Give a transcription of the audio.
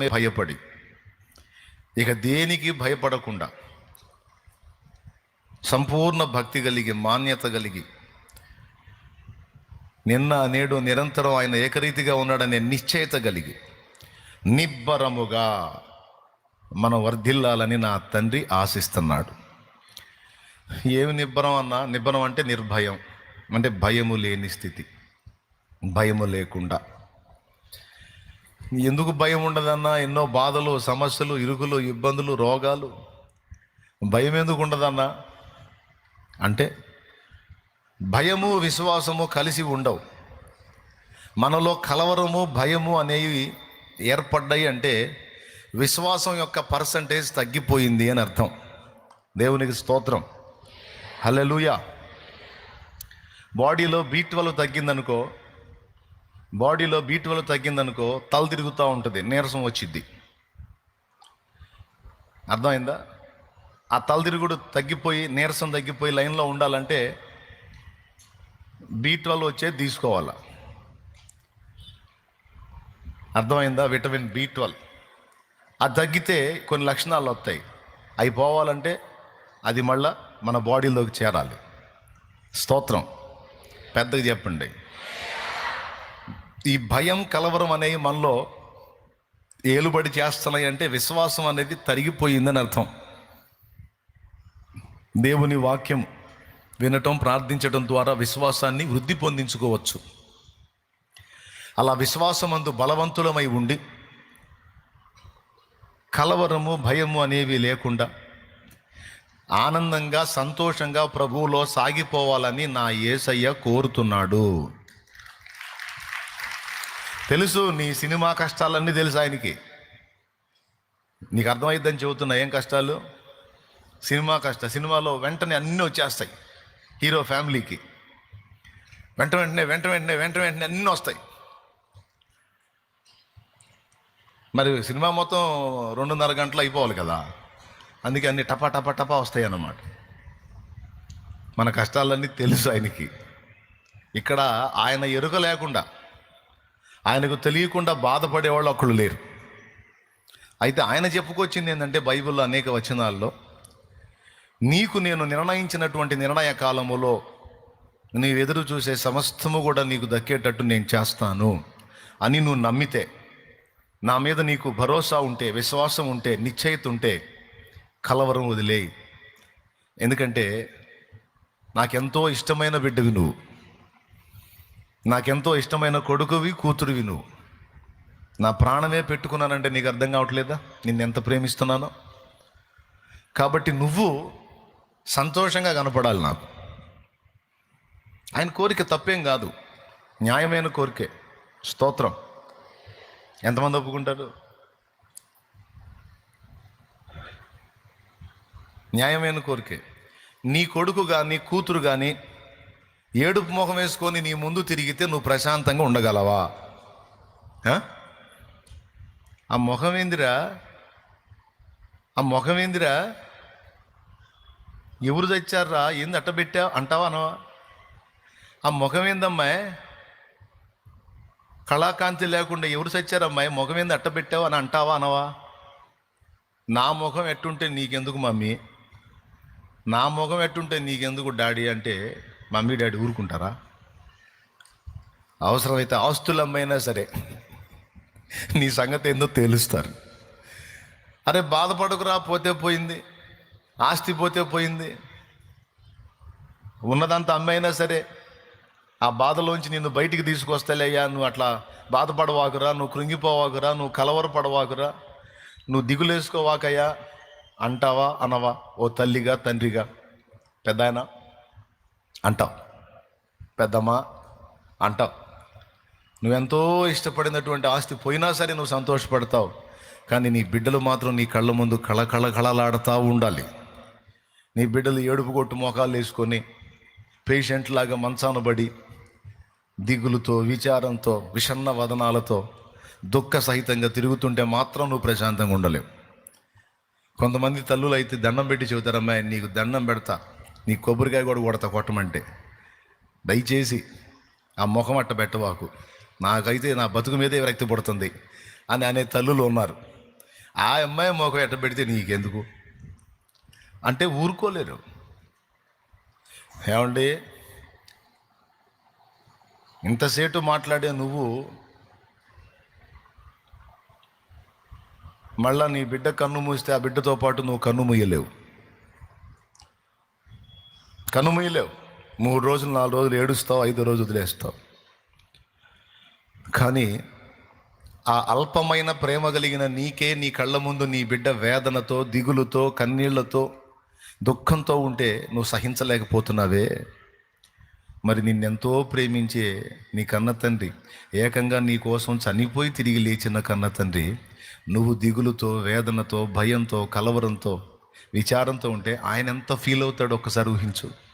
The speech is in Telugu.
భయపడి. ఇక దేనికి భయపడకుండా సంపూర్ణ భక్తి కలిగి మాన్యత కలిగి నిన్న నేడు నిరంతరం ఆయన ఏకరీతిగా ఉన్నాడనే నిశ్చయత కలిగి నిబ్బరముగా మనం వర్ధిల్లాలని నా తండ్రి ఆశిస్తున్నాడు. ఏమి నిబ్బరం అన్నా నిబ్బరం అంటే నిర్భయం అంటే భయము లేని స్థితి భయము లేకుండా. ఎందుకు భయం ఉండదన్నా? ఎన్నో బాధలు సమస్యలు ఇరుకులు ఇబ్బందులు రోగాలు. భయం ఎందుకు ఉండదన్నా? అంటే భయము విశ్వాసము కలిసి ఉండవు. మనలో కలవరము భయము అనేవి ఏర్పడ్డాయి అంటే విశ్వాసం యొక్క పర్సంటేజ్ తగ్గిపోయింది అని అర్థం. దేవునికి స్తోత్రం. హల్లెలూయా. బాడీలో బీ ట్వెల్వ్ తగ్గిందనుకో బాడీలో బీట్ వల్ల తగ్గిందనుకో తల తిరుగుతూ ఉంటుంది నీరసం వచ్చిద్ది. అర్థమైందా? ఆ తల తిరుగుడు తగ్గిపోయి నీరసం తగ్గిపోయి లైన్లో ఉండాలంటే బీట్ వల్ల వచ్చేది తీసుకోవాలా? అర్థమైందా? Vitamin B twelve. అది తగ్గితే కొన్ని లక్షణాలు వస్తాయి. అవి పోవాలంటే అది మళ్ళా మన బాడీలోకి చేరాలి. స్తోత్రం. పెద్దగా చెప్పండి. ఈ భయం కలవరం అనేవి మనలో ఏలుబడి చేస్తున్నాయి అంటే విశ్వాసం అనేది తరిగిపోయిందని అర్థం. దేవుని వాక్యం వినటం ప్రార్థించడం ద్వారా విశ్వాసాన్ని వృద్ధి పొందించుకోవచ్చు. అలా విశ్వాసమందు బలవంతులమై ఉండి కలవరము భయము అనేవి లేకుండా ఆనందంగా సంతోషంగా ప్రభువులో సాగిపోవాలని నా యేసయ్య కోరుతున్నాడు. తెలుసు నీ సినిమా కష్టాలన్నీ తెలుసు ఆయనకి. నీకు అర్థమైద్దని చెబుతున్నా ఏం కష్టాలు? సినిమా కష్ట సినిమాలో వెంటనే అన్నీ వచ్చేస్తాయి హీరో ఫ్యామిలీకి. వెంట వెంటనే వెంట వెంటనే వెంట వెంటనే అన్నీ వస్తాయి. మరి సినిమా మొత్తం రెండున్నర గంటలు అయిపోవాలి కదా అందుకే అన్ని టపా టపా టపా వస్తాయి అన్నమాట. మన కష్టాలన్నీ తెలుసు ఆయనకి. ఇక్కడ ఆయన ఎరుక లేకుండా ఆయనకు తెలియకుండా బాధపడేవాళ్ళు ఒకళ్ళు లేరు. అయితే ఆయన చెప్పుకొచ్చింది ఏంటంటే బైబిల్లో అనేక వచనాల్లో నీకు నేను నిర్ణయించినటువంటి నిర్ణయ కాలములో నీవు ఎదురు చూసే సమస్తము కూడా నీకు దక్కేటట్టు నేను చేస్తాను అని నువ్వు నమ్మితే నా మీద నీకు భరోసా ఉంటే విశ్వాసం ఉంటే నిశ్చయిత ఉంటే కలవరం వదిలేయి. ఎందుకంటే నాకెంతో ఇష్టమైన బిడ్డవి నువ్వు. నాకెంతో ఇష్టమైన కొడుకువి కూతురువి నువ్వు. నా ప్రాణమే పెట్టుకున్నానంటే నీకు అర్థం కావట్లేదా? నిన్ను ఎంత ప్రేమిస్తున్నానో? కాబట్టి నువ్వు సంతోషంగా కనపడాలి నాకు. ఆయన కోరిక తప్పేం కాదు. న్యాయమైన కోరికే. స్తోత్రం. ఎంతమంది ఒప్పుకుంటారు? న్యాయమైన కోరికే. నీ కొడుకు కానీ కూతురు కానీ ఏడుపు ముఖం వేసుకొని నీ ముందు తిరిగితే నువ్వు ప్రశాంతంగా ఉండగలవా? ఆ? ఆ ముఖం ఏందిరా? ఆ ముఖం ఏందిరా? ఎవరు తెచ్చారా ఏంది అట్ట పెట్టావు అంటావా అనవా ఆ ముఖం ఏందమ్మాయి? కళాకాంతి లేకుండా ఎవరు చచ్చారమ్మాయి ముఖం ఏంది అట్ట పెట్టావు అని అంటావా అనవా? నా ముఖం ఎట్టుంటే నీకెందుకు మమ్మీ? నా ముఖం ఎట్టుంటే నీకెందుకు డాడీ అంటే మమ్మీ డాడీ ఊరుకుంటారా? అవసరమైతే ఆస్తులమ్మైనా సరే నీ సంగతి ఏందో తేలుస్తారు. అరే బాధపడకురా పోతే పోయింది. ఆస్తి పోతే పోయింది. ఉన్నదంతా అమ్మైనా సరే ఆ బాధలోంచి నిన్ను బయటికి తీసుకొస్తలేయ్యా. నువ్వు అట్లా బాధపడవాకురా నువ్వు కృంగిపోవాకురా నువ్వు కలవరపడవాకురా నువ్వు దిగులేసుకోవాకయ్యా. అంటావా అనవా? ఓ తల్లిగా తండ్రిగా. పెద్దాయనా? అంటావు. పెద్దమ్మా అంటావు. నువ్వెంతో ఇష్టపడినటువంటి ఆస్తి పోయినా సరే నువ్వు సంతోషపడతావు. కానీ నీ బిడ్డలు మాత్రం నీ కళ్ళ ముందు కళ కళ కళలాడుతూ ఉండాలి. నీ బిడ్డలు ఏడుపు కొట్టు మోకాలు వేసుకొని పేషెంట్ లాగా మంచానబడి దిగులుతో విచారంతో విషన్న వదనాలతో దుఃఖ సహితంగా తిరుగుతుంటే మాత్రం నువ్వు ప్రశాంతంగా ఉండలేవు. కొంతమంది తల్లులు అయితే దండం పెట్టి చెబుతారమ్మా నీకు దండం పెడతా. నీ కొబ్బరికాయ కూడా కొడతా కొట్టమంటే. దయచేసి ఆ ముఖం అట్ట పెట్టవాకు నాకైతే నా బతుకు మీదే వ్యక్తి పడుతుంది అని అనే తల్లులు ఉన్నారు. ఆ అమ్మాయి మొఖం ఎట్ట పెడితే నీకెందుకు? అంటే ఊరుకోలేరు. ఏమండి? ఇంతసేటు మాట్లాడే నువ్వు మళ్ళా నీ బిడ్డ కన్ను మూస్తే ఆ బిడ్డతో పాటు నువ్వు కన్ను మూయలేవు. కన్ను మూడు రోజులు నాలుగు రోజులు ఏడుస్తావు ఐదు రోజులు వదిలేస్తావు. కానీ ఆ అల్పమైన ప్రేమ కలిగిన నీకే నీ కళ్ళ ముందు నీ బిడ్డ వేదనతో దిగులుతో కన్నీళ్ళతో దుఃఖంతో ఉంటే నువ్వు సహించలేకపోతున్నావే. మరి నిన్నెంతో ప్రేమించే నీ కన్న తండ్రి ఏకంగా నీ కోసం చనిపోయి తిరిగి లేచిన కన్న తండ్రి నువ్వు దిగులుతో వేదనతో భయంతో కలవరంతో విచారంతో ఉంటే ఆయన ఎంత ఫీల్ అవుతాడో ఒక్కసారి ఊహించు.